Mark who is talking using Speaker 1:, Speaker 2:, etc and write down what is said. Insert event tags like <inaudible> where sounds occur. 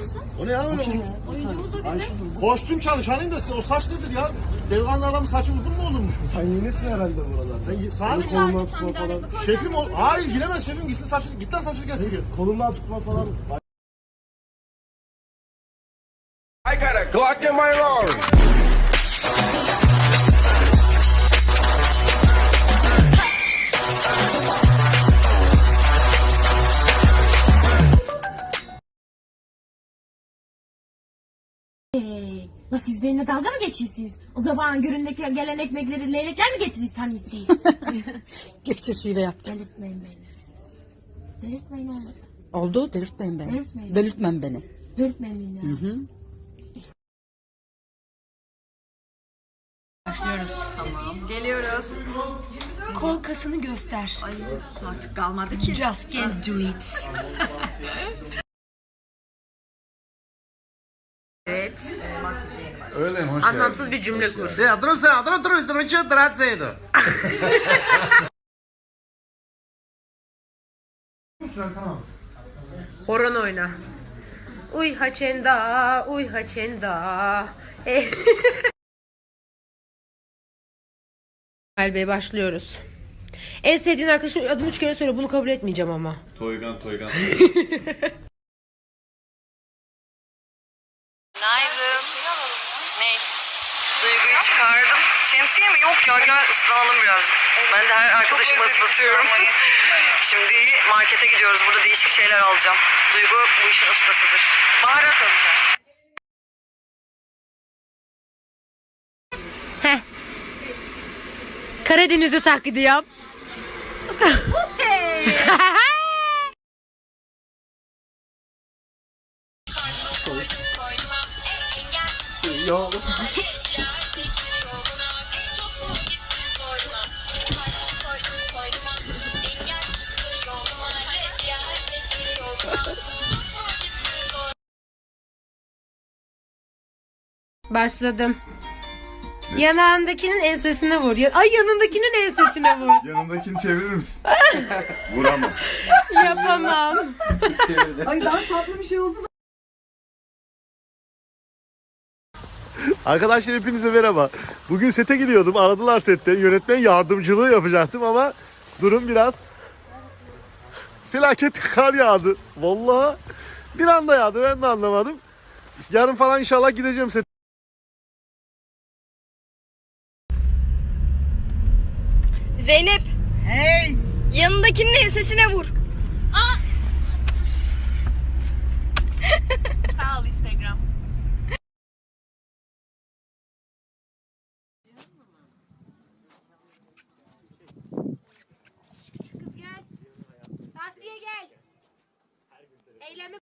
Speaker 1: yapıyorsun?
Speaker 2: O ne ya öyle?
Speaker 1: Oyuncumuz o bizim.
Speaker 2: Kostüm çalışanıyım da siz- o saç nedir ya? Delikanlı adamın saçı uzun mu olurmuş?
Speaker 3: Sen yenisin herhalde buralar.
Speaker 2: Sen
Speaker 3: kolundan
Speaker 1: Sen
Speaker 3: tutma falan.
Speaker 2: Şefim ol. Hayır giremez şefim gitsin saçını. Git lan saçını kessin.
Speaker 3: Kolundan tutma falan.
Speaker 4: I got a Glock in my arm.
Speaker 1: La siz benimle dalga mı geçiyorsunuz? O zaman göründeki gelen ekmekleri leylekler mi getirir tanıyorsunuz? <laughs>
Speaker 5: Gökçe şive yaptı.
Speaker 1: Delirtmeyin beni. Delirtmeyin oğlum.
Speaker 5: Oldu delirtmeyin beni.
Speaker 1: Delirtmeyin.
Speaker 5: Delirtmem beni.
Speaker 1: Delirtmeyin beni.
Speaker 5: Hı hı.
Speaker 6: Başlıyoruz. Tamam. Geliyoruz. Kol kasını göster. Ay artık kalmadı ki. Just can't do it. <laughs>
Speaker 7: Öyle mi? Hoş
Speaker 6: Anlamsız bir cümle kur.
Speaker 7: Ya durum sen adını durum durum için dıratsaydı.
Speaker 6: Horon oyna. Uy haçenda, uy haçenda. Eh. Bey başlıyoruz. En sevdiğin arkadaşın adını üç kere söyle bunu kabul etmeyeceğim ama.
Speaker 7: Toygan toygan. <laughs>
Speaker 8: Ne? Duyguyu çıkardım. Şemsiye mi? Yok ya gel ıslanalım birazcık. Ben de her arkadaşımı ıslatıyorum. <laughs> Şimdi markete gidiyoruz. Burada değişik şeyler alacağım. Duygu bu işin ustasıdır. Baharat alacağım.
Speaker 6: Karadeniz'i taklidi yap. <laughs> Başladım. Yanağındakinin ensesine vur. Ya- Ay yanındakinin ensesine vur. <laughs>
Speaker 7: Yanımdakini çevirir misin? Vuramam.
Speaker 6: Yapamam.
Speaker 2: Arkadaşlar hepinize merhaba. Bugün sete gidiyordum. Aradılar sette. Yönetmen yardımcılığı yapacaktım ama durum biraz felaket <laughs> kar yağdı. Vallahi bir anda yağdı. Ben de anlamadım. Yarın falan inşallah gideceğim sete.
Speaker 8: Zeynep. Hey. Yanındakinin ensesine vur.
Speaker 6: Eylemi